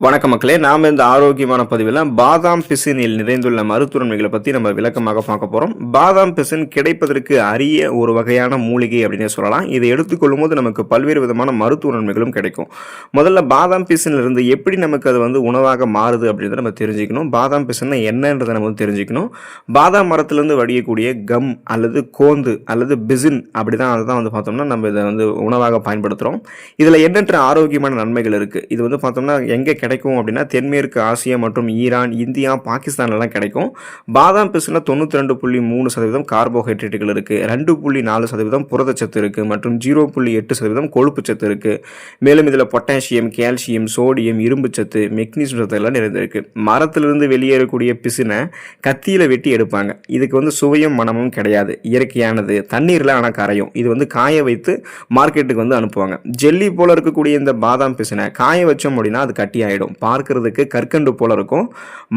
வணக்கம் மக்களே நாம் இந்த ஆரோக்கியமான பதிவில் பாதாம் பிசினில் நிறைந்துள்ள மருத்துவன்மைகளை பற்றி நம்ம விளக்கமாக பார்க்க போகிறோம் பாதாம் பிசின் கிடைப்பதற்கு அரிய ஒரு வகையான மூலிகை அப்படின்னே சொல்லலாம். இதை எடுத்துக்கொள்ளும் போது நமக்கு பல்வேறு விதமான மருத்துவ நன்மைகளும் கிடைக்கும். முதல்ல பாதாம் பிசின்ல இருந்து எப்படி நமக்கு அது வந்து உணவாக மாறுது அப்படின்றத நம்ம தெரிஞ்சுக்கணும். பாதாம் பிசின்னா என்னன்றதை நம்ம வந்து தெரிஞ்சுக்கணும். பாதாம் மரத்திலிருந்து வடியக்கூடிய கம் அல்லது கோந்து அல்லது பிசின் அப்படி தான் அதை தான் வந்து பார்த்தோம்னா நம்ம இதை வந்து உணவாக பயன்படுத்துகிறோம் இதில் எண்ணற்ற ஆரோக்கியமான நன்மைகள் இருக்குது இது வந்து பார்த்தோம்னா எங்கே கிடைக்கும் அப்படின்னா தென்மேற்கு ஆசியா மற்றும் ஈரான் இந்தியா பாகிஸ்தான்லாம் கிடைக்கும். பாதாம் பிசினில் தொண்ணூற்றி ரெண்டு புள்ளி மூணு சதவீதம் கார்போஹைட்ரேட்டுகள் இருக்குது ரெண்டு புள்ளி நாலு சதவீதம் புரதச்சத்து இருக்குது மற்றும் ஜீரோ புள்ளி எட்டு சதவீதம் கொழுப்பு சத்து இருக்குது மேலும் இதில் பொட்டாசியம் கால்சியம் சோடியம் இரும்பு சத்து மெக்னீசியம் சத்து எல்லாம் நிறைந்திருக்கு மரத்திலிருந்து வெளியேறக்கூடிய பிசினை கத்தியில் வெட்டி எடுப்பாங்க. இதுக்கு வந்து சுவையும் மனமும் கிடையாது. இயற்கையானது. தண்ணீரில் ஆனால் கரையும். இது வந்து காய வைத்து மார்க்கெட்டுக்கு வந்து அனுப்புவாங்க. ஜெல்லி போல இருக்கக்கூடிய இந்த பாதாம் பிசினை காய வச்சோம் அப்படின்னா அது கட்டி ஆகிடும் பார்க்கறதுக்கு கற்கண்டு போல இருக்கும்.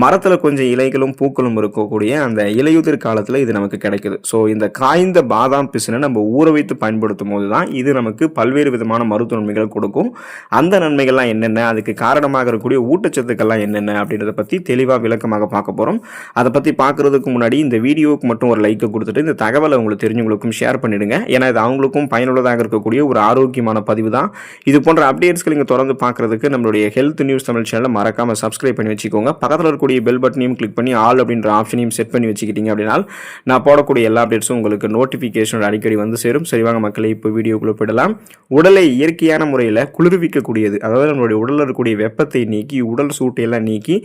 மரத்தில் கொஞ்சம் இலைகளும் பூக்களும் இருக்கக்கூடிய அந்த இலையுதிர் காலத்தில் இது நமக்கு கிடைக்குது. ஸோ இந்த காய்ந்த பாதாம் பிசினை நம்ம ஊற வைத்து பயன்படுத்தும் போது தான் இது நமக்கு பல்வேறு விதமான மருத்துவ நன்மைகள் கொடுக்கும். அந்த நன்மைகள்லாம் என்னென்ன? அதுக்கு காரணமாக இருக்கக்கூடிய ஊட்டச்சத்துக்கள்லாம் என்னென்ன? அப்படின்றத பற்றி தெளிவாக விளக்கமாக பார்க்க போகிறோம் அதை பற்றி பார்க்குறதுக்கு முன்னாடி இந்த வீடியோவுக்கு மட்டும் ஒரு லைக்கை கொடுத்துட்டு இந்த தகவலை உங்களுக்கு தெரிஞ்சவங்களுக்கும் ஷேர் பண்ணிடுங்க. ஏன்னா இது அவங்களுக்கும் பயனுள்ளதாக இருக்கக்கூடிய ஒரு ஆரோக்கியமான பதிவு தான் இது போன்ற அப்டேட்ஸ்கள் நீங்கள் தொடர்ந்து பார்க்குறதுக்கு நம்மளுடைய ஹெல்த் நியூஸ் தமிழ் சேனலை மறக்காமல் சப்ஸ்கிரைப் பண்ணி வச்சுக்கோங்க. பக்கத்தில் இருக்கக்கூடிய பெல் பட்டனையும் கிளிக் பண்ணி ஆல் அப்படின்ற ஆப்ஷனையும் செட் பண்ணி வச்சுக்கிட்டீங்க அப்படின்னா நான் போடக்கூடிய எல்லா அப்டேட்ஸும் உங்களுக்கு நோட்டிஃபிகேஷன் அடிக்கடி வந்து சேரும். சரிவாங்க மக்களை இப்போ வீடியோக்குள்ளே போயிடலாம். உடலை இயற்கையான முறையில் குளிர்விக்கக்கூடியது அதாவது நம்மளுடைய உடலில் இருக்கக்கூடிய வெப்பத்தை நீக்கி உடல் சூட்டையெல்லாம் நீக்கி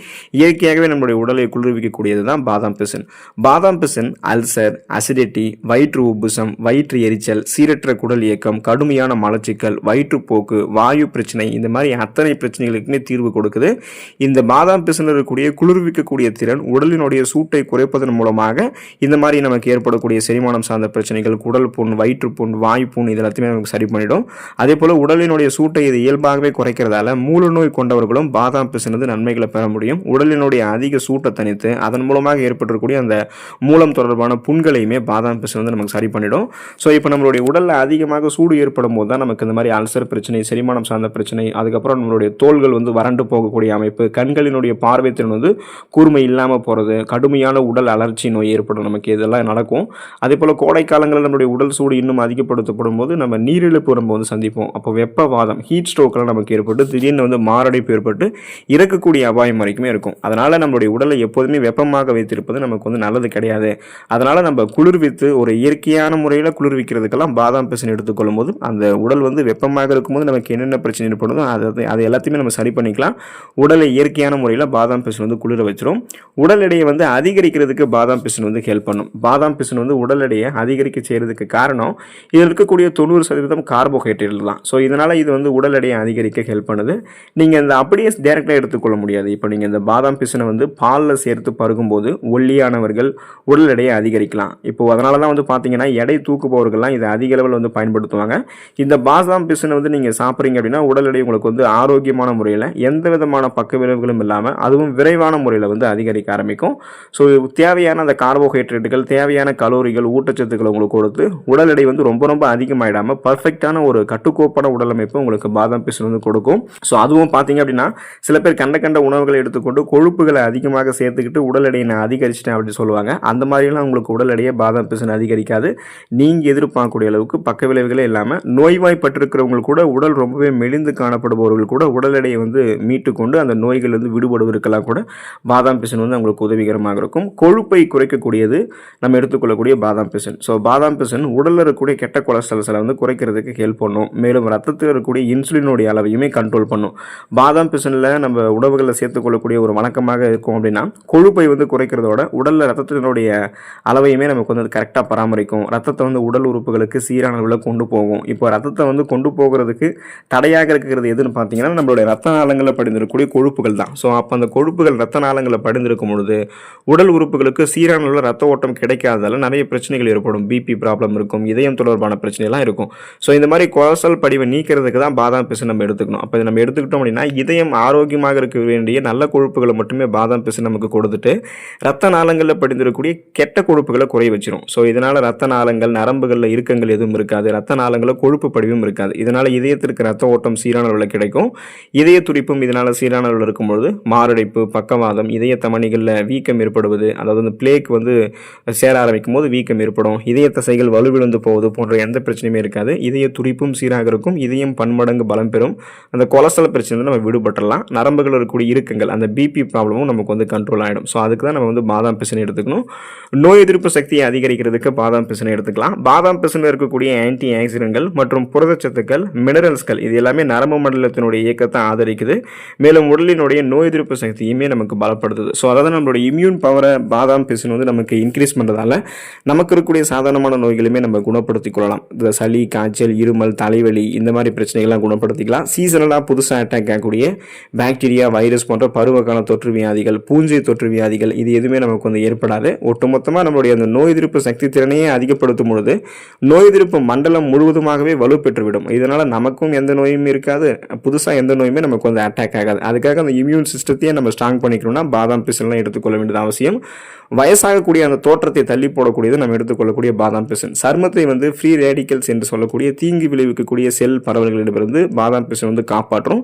இயற்கையாகவே நம்மளுடைய உடலை குளிர்விக்கக்கூடியது தான் பாதாம் பிசின். பாதாம் பிசின் அல்சர் அசிடிட்டி வயிற்று உப்புசம் வயிற்று எரிச்சல் சீரற்ற குடல் இயக்கம் கடுமையான மலச்சிக்கல் வயிற்றுப்போக்கு வாயு பிரச்சனை இந்த மாதிரி அத்தனை பிரச்சனைகளுக்குமே தீர்வு கொடுக்குது. இந்த பாதாம் பிசினில் இருக்கக்கூடிய குளிர்விக்கக்கூடிய திறன் உடலினுடைய சூட்டை குறைப்பதன் மூலமாக இந்த மாதிரி நமக்கு ஏற்படக்கூடிய செரிமானம் சார்ந்த பிரச்சனைகள் குடல் புண் வயிற்றுப்புண் வாய்ப்புண் இது எல்லாத்தையுமே நமக்கு சரி பண்ணிடும். அதே போல் உடலினுடைய சூட்டை இது இயல்பாகவே குறைக்கிறதால மூல நோய் கொண்டவர்களும் பாதாம் பிசினது நன்மைகளை பெற முடியும். உடலினுடைய அதிக சூட்டை தனித்து அதன் மூலமாக ஏற்பட்டிருக்கக்கூடிய அந்த மூலம் தொடர்பான புண்களையுமே பாதாம் பிசின் வந்து நமக்கு சரி பண்ணிடும். ஸோ இப்போ நம்மளுடைய உடலில் அதிகமாக சூடு ஏற்படும் போது தான் நமக்கு இந்த மாதிரி அல்சர் பிரச்சனை செரிமானம் சார்ந்த பிரச்சனை அதுக்கப்புறம் நம்மளுடைய தோள்கள் வந்து வறண்டு போகக்கூடிய அமைப்பு கண்களினுடைய பார்வை திறன் வந்து கூர்மை இல்லாமல் போகிறது கடுமையான உடல் அலர்ச்சி நோய் ஏற்படும் நமக்கு இதெல்லாம் நடக்கும். அதே போல் கோடை காலங்களில் நம்மளுடைய உடல் சூடு இன்னும் அதிகப்படுத்தப்படும் போது நம்ம நீரிழப்பு நம்ம வந்து சந்திப்போம். அப்போ வெப்பவாதம் ஹீட் ஸ்ட்ரோக்கெல்லாம் நமக்கு ஏற்பட்டு திடீர்னு வந்து மாரடைப்பு ஏற்பட்டு இறக்கக்கூடிய அபாயம் வரைக்குமே இருக்கும். அதனால் நம்மளுடைய உடலை எப்போதுமே வெப்பமாக வைத்திருப்பது நமக்கு வந்து நல்லது கிடையாது. அதனால் நம்ம குளிர்வித்து ஒரு இயற்கையான முறையில் குளிர்விக்கிறதுக்கெல்லாம் பாதாம் பிசின் எடுத்துக்கொள்ளும் போது அந்த உடல் வந்து வெப்பமாக இருக்கும்போது நமக்கு என்னென்ன பிரச்சனை ஏற்படுதோ அதை அது எல்லாத்தையுமே நம்ம சரி பண்ணிக்கலாம். உடலை இயற்கையான முறையில் பாதாம் பிசின் வந்து குளிர வச்சிரும். உடல் எடையை வந்து அதிகரிக்கிறதுக்கு பாதாம் பிசின் வந்து ஹெல்ப் பண்ணும். பாதாம் பிசின் வந்து உடல் எடையை அதிகரிக்க செய்கிறதுக்கு காரணம் இதில் இருக்கக்கூடிய தொண்ணூறு சதவீதம் கார்போஹைட்ரேட் தான். ஸோ இதனால் இது வந்து உடல் எடையை அதிகரிக்க ஹெல்ப் பண்ணுது. நீங்கள் இந்த அப்படியே டேரெக்டாக எடுத்துக்கொள்ள முடியாது. இப்போ நீங்கள் இந்த பாதாம் பிசினை வந்து பாலில் சேர்த்து பருகும்போது ஒல்லியானவர்கள் உடல் எடையை அதிகரிக்கலாம். இப்போது அதனால தான் வந்து பார்த்தீங்கன்னா எடை தூக்குபவர்கள்லாம் இதை அதிக அளவில் வந்து பயன்படுத்துவாங்க. இந்த பாதாம் பிசினை வந்து நீங்கள் சாப்பிட்றீங்க அப்படின்னா உடல் எடை உங்களுக்கு வந்து ஆரோக்கியமான முறையில் எந்த எந்த விதமான பக்க விளைவுகளும் இல்லாமல் அதுவும் விரைவான முறையில் வந்து அதிகரிக்க ஆரம்பிக்கும். ஸோ தேவையான அந்த கார்போஹைட்ரேட்டுகள் தேவையான கலோரிகள் ஊட்டச்சத்துக்களை உங்களுக்கு கொடுத்து உடல் எடை வந்து ரொம்ப ரொம்ப அதிகமாயிடாமல் பர்ஃபெக்டான ஒரு கட்டுக்கோப்பான உடல் அமைப்பு உங்களுக்கு பாதாம் பிசின் வந்து கொடுக்கும். ஸோ அதுவும் பார்த்தீங்க அப்படின்னா சில பேர் கண்ட கண்ட உணவுகளை எடுத்துக்கொண்டு கொழுப்புகளை அதிகமாக சேர்த்துக்கிட்டு உடல் எடையை நான் அதிகரிச்சிட்டேன் அப்படின்னு சொல்லுவாங்க. அந்த மாதிரிலாம் உங்களுக்கு உடல் எடையை பாதாம் பிசின் அதிகரிக்காது. நீங்கள் எதிர்பார்க்கக்கூடிய அளவுக்கு பக்க விளைவுகளே இல்லாமல் நோய்வாய்ப்பட்டிருக்கிறவங்க கூட உடல் ரொம்பவே மெலிந்து காணப்படுபவர்கள் கூட உடல் எடையை வந்து மீட்டு கொண்டு அந்த நோய்கள் வந்து விடுபடுவதற்கெல்லாம் கூட பாதாம் பிசின் வந்து அவங்களுக்கு உதவிகரமாக இருக்கும். கொழுப்பை குறைக்கக்கூடியது நம்ம எடுத்துக்கொள்ளக்கூடிய பாதாம் பிசின். ஸோ பாதாம் பிசின் உடலில் இருக்கக்கூடிய கெட்ட கொலஸ்ட்ரால்ஸை வந்து குறைக்கிறதுக்கு ஹெல்ப் பண்ணும். மேலும் ரத்தத்தில் இருக்கக்கூடிய இன்சுலினுடைய அளவையுமே கண்ட்ரோல் பண்ணும். பாதாம் பிசினில் நம்ம உணவுகளில் சேர்த்துக்கொள்ளக்கூடிய ஒரு வழக்கமாக இருக்கும் அப்படின்னா கொழுப்பை வந்து குறைக்கிறதோட உடலில் ரத்தத்தினுடைய அளவையுமே நமக்கு வந்து கரெக்டாக பராமரிக்கும். ரத்தத்தை வந்து உடல் உறுப்புகளுக்கு சீரான அளவில் கொண்டு போகும். இப்போ ரத்தத்தை வந்து கொண்டு போகிறதுக்கு தடையாக இருக்கிறது எதுன்னு பார்த்தீங்கன்னா நம்மளுடைய ரத்த நாளங்களில் படிந்திருக்கக்கூடிய கொழுப்புகள் தான். ஸோ அப்போ அந்த கொழுப்புகள் ரத்த நாளங்களில் படிந்திருக்கும் பொழுது உடல் உறுப்புகளுக்கு சீரான உள்ள ரத்த ஓட்டம் கிடைக்காததால நிறைய பிரச்சனைகள் ஏற்படும். பிபி ப்ராப்ளம் இருக்கும் இதயம் தொடர்பான பிரச்சனைலாம் இருக்கும். ஸோ இந்த மாதிரி கொலஸ்ட்ரால் படிவை நீக்கிறதுக்கு தான் பாதாம் பிசு நம்ம எடுத்துக்கணும். அப்போ நம்ம எடுத்துக்கிட்டோம் அப்படின்னா இதயம் ஆரோக்கியமாக இருக்க வேண்டிய நல்ல கொழுப்புகளை மட்டுமே பாதாம் பிசு நமக்கு கொடுத்துட்டு ரத்த நாளங்களில் படிந்திருக்கக்கூடிய கெட்ட கொழுப்புகளை குறைய வச்சிரும். ஸோ இதனால் ரத்த நாளங்கள் நரம்புகளில் இறுக்கங்கள் எதுவும் இருக்காது. ரத்த நாளங்களில் கொழுப்பு படிவும் இருக்காது. இதனால் இதயத்திற்கு ரத்த ஓட்டம் சீரான அளவில் கிடைக்கும். இதய துடிப்பும் இதனால் சீரானவர்கள் இருக்கும்பொழுது மாரடைப்பு பக்கவாதம் இதய தமணிகளில் வீக்கம் ஏற்படுவது அதாவது அந்த பிளேக் வந்து சேர ஆரம்பிக்கும் போது வீக்கம் ஏற்படும் இதய தசைகள் வலுவிழந்து போவது போன்ற எந்த பிரச்சனையுமே இருக்காது. இதய துடிப்பும் சீராக இருக்கும் இதயம் பன்மடங்கு பலம் பெறும். அந்த கொலஸ்ட்ரால் பிரச்சனை வந்து நம்ம விடுபட்டுடலாம் நரம்புகள் இருக்கக்கூடிய இறுக்கங்கள் அந்த பிபி ப்ராப்ளமும் நமக்கு வந்து கண்ட்ரோல் ஆகிடும் ஸோ அதுக்கு தான் நம்ம வந்து பாதாம் பிசினை எடுத்துக்கணும். நோய் எதிர்ப்பு சக்தியை அதிகரிக்கிறதுக்கு பாதாம் பிசினை எடுத்துக்கலாம். பாதாம் பிசினில் இருக்கக்கூடிய ஆன்டி ஆக்சிடென்ட்கள் மற்றும் புரதச்சத்துக்கள் மினரல்ஸ்கள் இது எல்லாமே நரம்பு மண்டலத்தினுடைய இயக்கத்தை ஆதரிக்குது. மேலும் உடலினுடைய நோய் எதிர்ப்பு சக்தியுமே நமக்கு பலப்படுத்துது. ஸோ அதாவது நம்மளுடைய இம்யூன் பவரை பாதாம் பிசின் வந்து நமக்கு இன்க்ரீஸ் பண்ணுறதால நமக்கு இருக்கக்கூடிய சாதாரணமான நோய்களுமே நம்ம குணப்படுத்திக் கொள்ளலாம். இந்த சளி காய்ச்சல் இருமல் தலைவலி இந்த மாதிரி பிரச்சனைகள்லாம் குணப்படுத்திக்கலாம். சீசனலாக புதுசாக அட்டாக் ஆகக்கூடிய பாக்டீரியா வைரஸ் போன்ற பருவகால தொற்று வியாதிகள் பூஞ்சை தொற்று வியாதிகள் இது எதுவுமே நமக்கு வந்து ஏற்படாது. ஒட்டுமொத்தமாக நம்மளுடைய அந்த நோய் எதிர்ப்பு சக்தி திறனையே அதிகப்படுத்தும் பொழுது நோய் எதிர்ப்பு மண்டலம் முழுவதுமாகவே வலுப்பெற்றுவிடும். இதனால் நமக்கும் எந்த நோயும் இருக்காது. புதுசாக எந்த நோயுமே நமக்கு வந்து அட்டாக் ஆகாது. அதுக்காக அந்த இம்யூன் சிஸ்டத்தையே நம்ம ஸ்ட்ராங் பண்ணிக்கணும்னா பாதாம் பிசின்லாம் எடுத்துக்கொள்ள வேண்டியது அவசியம். வயசாகக்கூடிய அந்த தோற்றத்தை தள்ளி போடக்கூடியது நம்ம எடுத்துக்கொள்ளக்கூடிய பாதாம் பிசின். சர்மத்தை வந்து ஃப்ரீ ரேடிக்கல்ஸ் என்று சொல்லக்கூடிய தீங்கு விளைவிக்கக்கூடிய செல் பரவல்களிடமிருந்து பாதாம் பிசின் வந்து காப்பாற்றும்.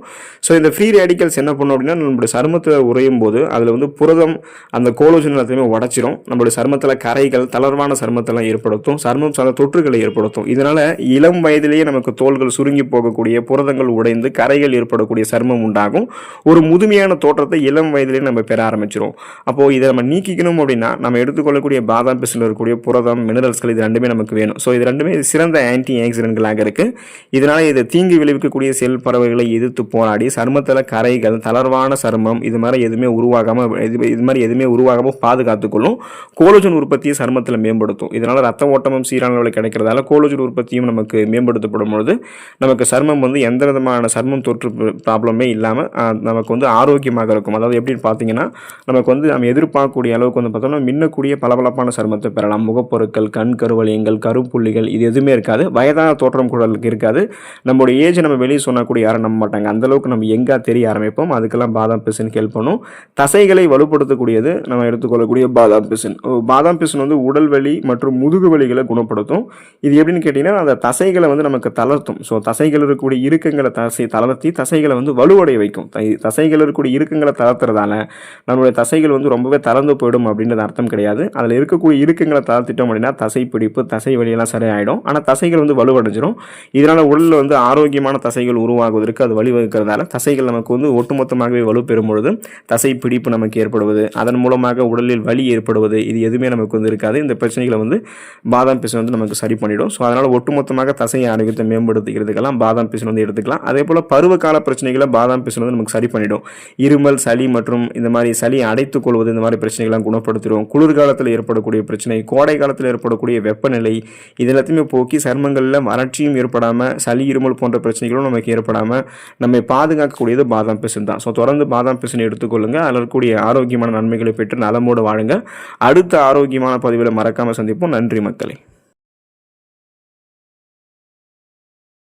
ஸோ இந்த ஃப்ரீ ரேடிக்கல்ஸ் என்ன பண்ணும் அப்படின்னா நம்மளுடைய சருமத்தில் உறையும் போது அதில் வந்து புரதம் அந்த கோலோஜன் எல்லாத்தையுமே உடச்சிரும். நம்மளுடைய சருமத்தில் கரைகள் தளர்வான சருமத்தெல்லாம் ஏற்படுத்தும். சருமம் சார்ந்த தொற்றுகளை ஏற்படுத்தும். இதனால் இளம் வயதிலேயே நமக்கு தோள்கள் சுருங்கி போகக்கூடிய புரதங்கள் உடைந்து கரைகள் ஏற்படக்கூடிய சருமம் உண்டாகும். ஒரு முதுமையான தோற்றத்தை இளம் வயதிலேயே நம்ம பெற ஆரம்பிச்சிரும். அப்போது இதை நம்ம நீக்கிக்கணும் அப்படின்னு நம்ம எடுத்துக்கொள்ளக்கூடிய பாதாம் பிசில் இருக்கக்கூடிய புரதம் மினரல்ஸ்கள் இது ரெண்டுமே நமக்கு வேணும். ஸோ இது ரெண்டுமே சிறந்த ஆன்டி ஆக்சிடென்ட்களாக இருக்குது இதனால் இது தீங்கு விளைவிக்கக்கூடிய செல் பறவைகளை எதிர்த்து போராடி சருமத்தில் கரைகள் தளர்வான சருமம் இது மாதிரி எதுவுமே உருவாகாமல் இது இது மாதிரி எதுவுமே உருவாகாமல் பாதுகாத்துக்கொள்ளும் கோலோஜன் உற்பத்தியை சருமத்தில் மேம்படுத்தும். இதனால் ரத்த ஓட்டமும் சீரான அளவில் கிடைக்கிறதால கோலோஜன் உற்பத்தியும் நமக்கு மேம்படுத்தப்படும் பொழுது நமக்கு சருமம் வந்து எந்த விதமான சருமம் தொற்று ப்ராப்ளமே இல்லாமல் நமக்கு வந்து ஆரோக்கியமாக இருக்கும். அதாவது எப்படின்னு பார்த்தீங்கன்னா நமக்கு வந்து நம்ம எதிர்பார்க்கக்கூடிய அளவுக்கு வந்து பார்த்தோம்னா மின்னக்கூடிய பளபளப்பான சருமத்தை பெறலாம். முகப்பொருட்கள் கண் கருவலியங்கள் கருப்புள்ளிகள் இது எதுவுமே இருக்காது. வயதான தோற்றம் கூட இருக்காது. நம்மளுடைய ஏஜ் நம்ம வெளியே சொன்னால் கூட யாரும் நம்ப மாட்டாங்க. அந்த அளவுக்கு நம்ம எங்கே தெரிய ஆரம்பிப்போம். அதுக்கெல்லாம் பாதாம் பிசின் ஹெல்ப் பண்ணும். தசைகளை வலுப்படுத்தக்கூடியது நம்ம எடுத்துக்கொள்ளக்கூடிய பாதாம் பிசின். பாதாம் பிசின் வந்து உடல் வலி மற்றும் முதுகு வலிகளை குணப்படுத்தும். இது எப்படின்னு கேட்டிங்கன்னா அந்த தசைகளை வந்து நமக்கு தளர்த்தும். ஸோ தசைகள் இருக்கக்கூடிய இறுக்கங்களை தசை தளர்த்தி தசைகளை வந்து வலுவடைய வைக்கும். தசைகள் இருக்கக்கூடிய இறுக்கங்களை தளர்த்துறதால நம்மளுடைய தசைகள் வந்து ரொம்பவே தளர்ந்து போயிடும் அப்படின்னு அப்படின்றது அர்த்தம் கிடையாது. அதில் இருக்கக்கூடிய இறுக்கங்களை தளர்த்திட்டோம் அப்படின்னா தசை பிடிப்பு தசை வலியெல்லாம் சரியாயிடும். ஆனால் தசைகள் வந்து வலுவடைஞ்சிரும். இதனால் உடலில் வந்து ஆரோக்கியமான தசைகள் உருவாகுவதற்கு அது வழிவகுக்கிறதால தசைகள் நமக்கு வந்து ஒட்டுமொத்தமாகவே வலு பெறும் பொழுது தசை பிடிப்பு நமக்கு ஏற்படுவது அதன் மூலமாக உடலில் வலி ஏற்படுவது இது எதுவுமே நமக்கு வந்து இருக்காது. இந்த பிரச்சனைகளை வந்து பாதாம் பிசன் வந்து நமக்கு சரி பண்ணிவிடும் ஸோ அதனால் ஒட்டுமொத்தமாக தசை ஆரோக்கியத்தை மேம்படுத்திக்கிறதுக்கெல்லாம் பாதாம் பிசன் வந்து எடுத்துக்கலாம். அதே போல் பருவகால பிரச்சனைகளை பாதாம் பிசன் வந்து நமக்கு சரி பண்ணிவிடும் இருமல் சளி மற்றும் இந்த மாதிரி சளி அடைத்துக் கொள்வது இந்த மாதிரி பிரச்சனைகள்லாம் குணப்படுத்திடும் குளிர்காலத்தில் ஏற்படக்கூடிய பிரச்சனை கோடை காலத்தில் ஏற்படக்கூடிய வெப்பநிலை இது எல்லாத்தையுமே போக்கி சர்மங்களில் வறட்சியும் ஏற்படாமல் சளி இருமல் போன்ற பிரச்சனைகளும் நமக்கு ஏற்படாமல் நம்மை பாதுகாக்கக்கூடியது பாதாம் பிசின் தான். ஸோ தொடர்ந்து பாதாம் பிசின் எடுத்துக்கொள்ளுங்கள் அதில் இருக்கக்கூடிய ஆரோக்கியமான நன்மைகளை பெற்று நலமோடு வாழுங்க. அடுத்த ஆரோக்கியமான பதிவில் மறக்காமல் சந்திப்போம். நன்றி மக்களை.